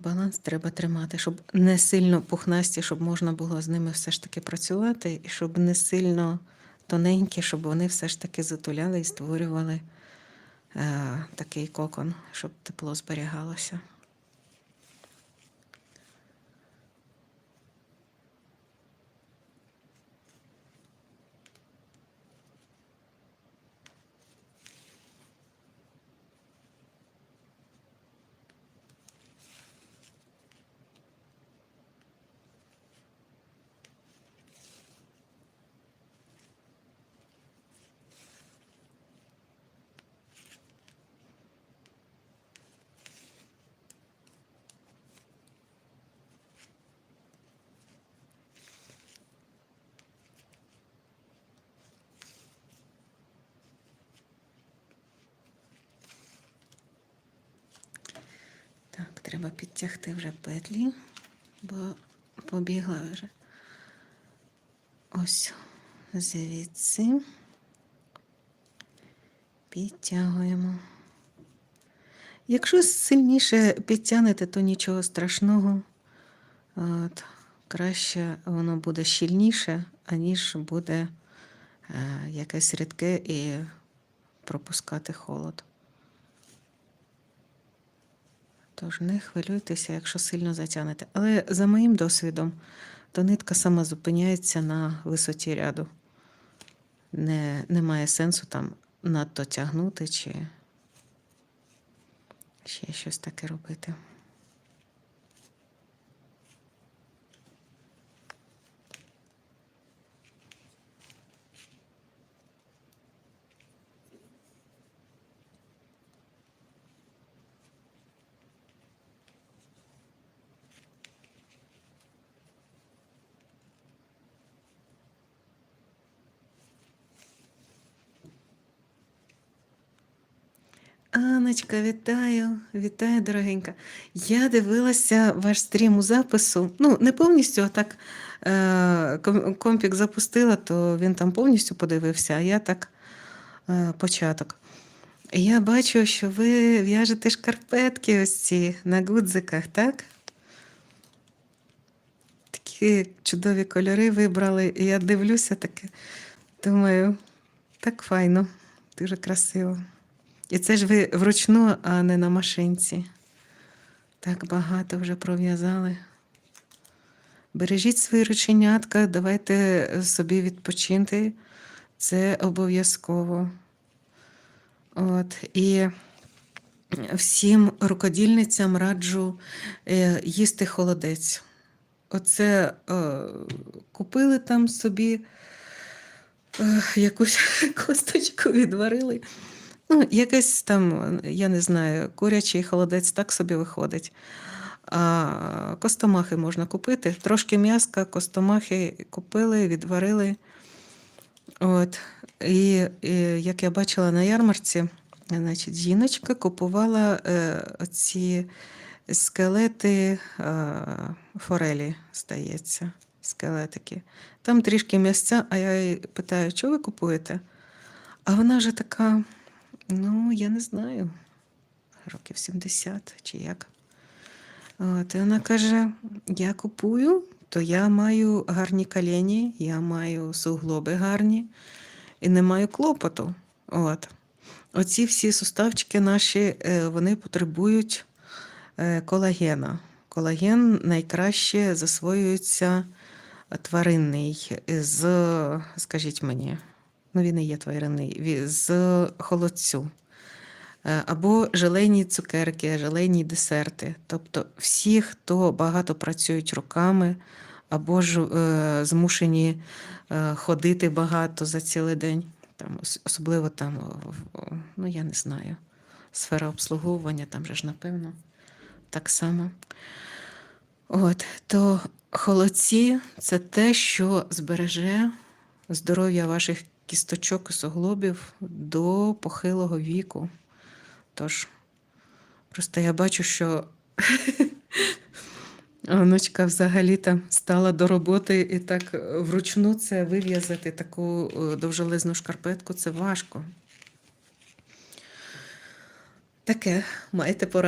Баланс треба тримати, щоб не сильно пухнасті, щоб можна було з ними все ж таки працювати, і щоб не сильно тоненькі, щоб вони все ж таки затуляли і створювали е, такий кокон, щоб тепло зберігалося. Так, треба підтягти вже петлі, бо побігла вже. Ось звідси. Підтягуємо. Якщо сильніше підтягнете, то нічого страшного. От, краще воно буде щільніше, аніж буде е, якесь рідке і пропускати холод. Тож не хвилюйтеся, якщо сильно затягнете. Але за моїм досвідом, то нитка сама зупиняється на висоті ряду. Не, немає сенсу там надто тягнути чи ще щось таке робити. Анечка, вітаю, вітаю, дорогенька. Я дивилася ваш стрім у запису. Ну, не повністю, а так е, компік запустила, то він там повністю подивився, а я так е, початок. Я бачу, що ви в'яжете шкарпетки ось ці на гудзиках, так? Такі чудові кольори вибрали. І я дивлюся таке, думаю, так файно, дуже красиво. І це ж ви вручну, а не на машинці. Так багато вже пров'язали. Бережіть свої рученятка, давайте собі відпочинти. Це обов'язково. От. І всім рукодільницям раджу е, їсти холодець. Оце е, купили там собі е, якусь косточку відварили. Ну, якийсь там, я не знаю, курячий холодець так собі виходить. А костомахи можна купити. Трошки м'яска, костомахи купили, відварили. От. І, і як я бачила на ярмарці, значить, жіночка купувала е, оці скелети е, форелі, здається, скелетики. Там трішки м'ясця, а я її питаю, що ви купуєте? А вона вже така. Ну, я не знаю, років 70 чи як. От, і вона каже: я купую, то я маю гарні колені, я маю суглоби гарні і не маю клопоту. От. Оці всі суставчики наші е, вони потребують е, колагена. Колаген найкраще засвоюється тваринний з, скажіть мені, ну він і є тваринний, з холодцю. Е, Або желейні цукерки, желейні десерти. Тобто всі, хто багато працюють руками, або ж е, змушені е, ходити багато за цілий день, там, особливо там, ну я не знаю, сфера обслуговування, там же ж напевно так само. От, то холодці це те, що збереже здоров'я ваших кісточок і суглобів до похилого віку. Тож, просто я бачу, що онучка взагалі там стала до роботи і так вручну це вив'язати таку е, довжелезну шкарпетку це важко. Таке, маєте пора.